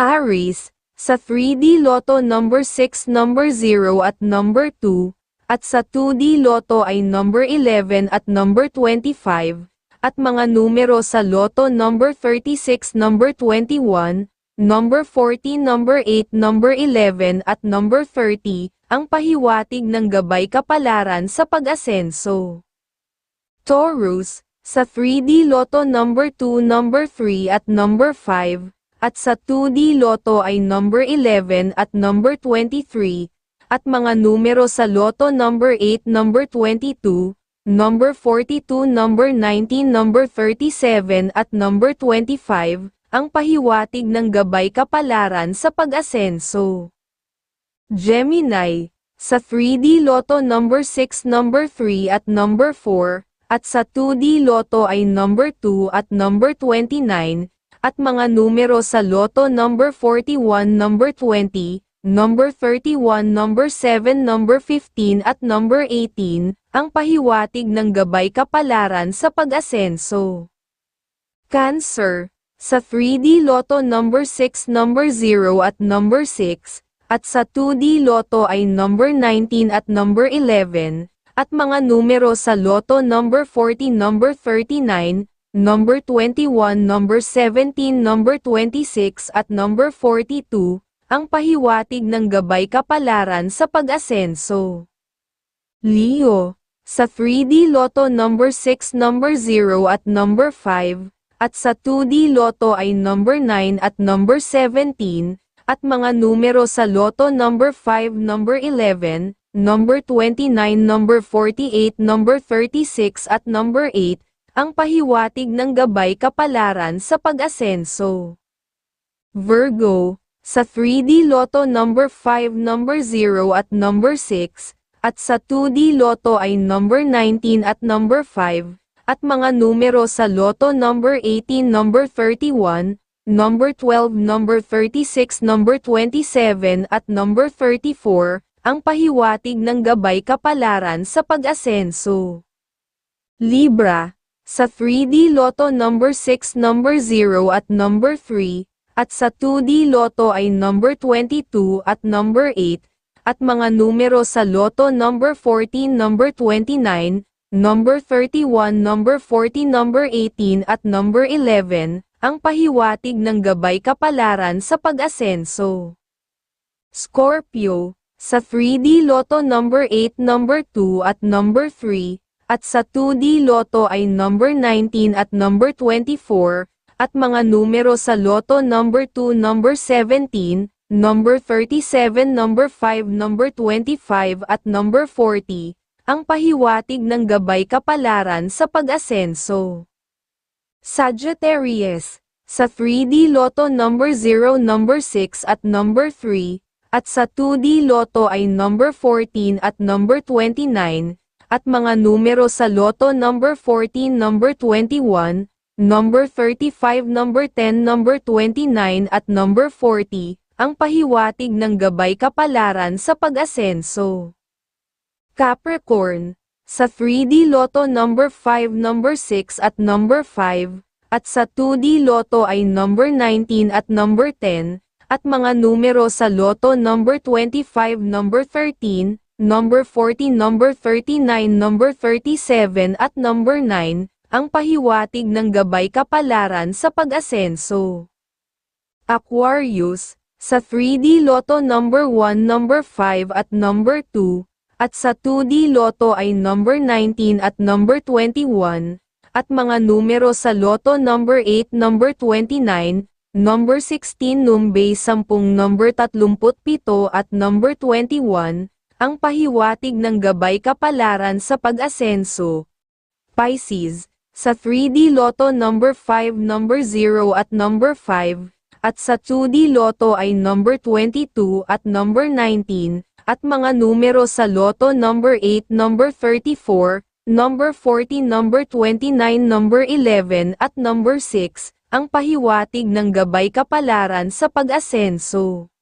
Aries, sa 3D Lotto number 6 number 0 at number 2, at sa 2D Lotto ay number 11 at number 25, at mga numero sa Lotto number 36 number 21, number 40 number 8 number 11 at number 30, ang pahiwatig ng gabay kapalaran sa pag-asenso. Taurus, sa 3D Lotto number 2 number 3 at number 5, at sa 2D Lotto ay number 11 at number 23, at mga numero sa Lotto number 8 number 22, number 42 number 19 number 37 at number 25, ang pahiwatig ng gabay kapalaran sa pag-asenso. Gemini, sa 3D Lotto number 6 number 3 at number 4, at sa 2D Lotto ay number 2 at number 29, at mga numero sa Lotto number 41, number 20, number 31, number 7, number 15 at number 18, ang pahiwatig ng gabay kapalaran sa pag-asenso. Cancer, sa 3D Lotto number 6, number 0 at number 6, at sa 2D Lotto ay number 19 at number 11, at mga numero sa Lotto number 40, number 39, number 21, number 17, number 26 at number 42, ang pahiwatig ng gabay kapalaran sa pag-asenso. Leo, sa 3D Lotto number 6, number 0 at number 5, at sa 2D Lotto ay number 9 at number 17, at mga numero sa Lotto number 5, number 11, number 29, number 48, number 36 at number 8, ang pahiwatig ng gabay kapalaran sa pag-asenso. Virgo, sa 3D Lotto number 5 number 0 at number 6, at sa 2D Lotto ay number 19 at number 5, at mga numero sa Lotto number 18 number 31, number 12 number 36 number 27 at number 34, ang pahiwatig ng gabay kapalaran sa pag-asenso. Libra, sa 3D Lotto number 6 number 0 at number 3, at sa 2D Lotto ay number 22 at number 8, at mga numero sa Lotto number 14 number 29, number 31 number 40 number 18 at number 11, ang pahiwatig ng gabay kapalaran sa pag-asenso. Scorpio, sa 3D Lotto number 8 number 2 at number 3, at sa 2D Lotto ay number 19 at number 24, at mga numero sa Lotto number 2 number 17, number 37 number 5 number 25 at number 40, ang pahiwatig ng gabay kapalaran sa pag-asenso. Sagittarius, sa 3D Lotto number 0 number 6 at number 3, at sa 2D Lotto ay number 14 at number 29, at mga numero sa Lotto number 14, number 21, number 35, number 10, number 29 at number 40, ang pahiwatig ng gabay kapalaran sa pag-asenso. Capricorn, sa 3D Lotto number 5, number 6 at number 5, at sa 2D Lotto ay number 19 at number 10, at mga numero sa Lotto number 25, number 13, number 40, number 39, number 37 at number 9, ang pahiwatig ng gabay kapalaran sa pag-asenso. Aquarius, sa 3D Lotto number 1, number 5 at number 2, at sa 2D Lotto ay number 19 at number 21, at mga numero sa Lotto number 8, number 29, number 16 numbe 10 number 37 at number 21, ang pahiwatig ng gabay kapalaran sa pag-asenso. Pisces, sa 3D Lotto number 5 number 0 at number 5, at sa 2D Lotto ay number 22 at number 19, at mga numero sa Lotto number 8 number 34, number 40 number 29 number 11 at number 6, ang pahiwatig ng gabay kapalaran sa pag-asenso.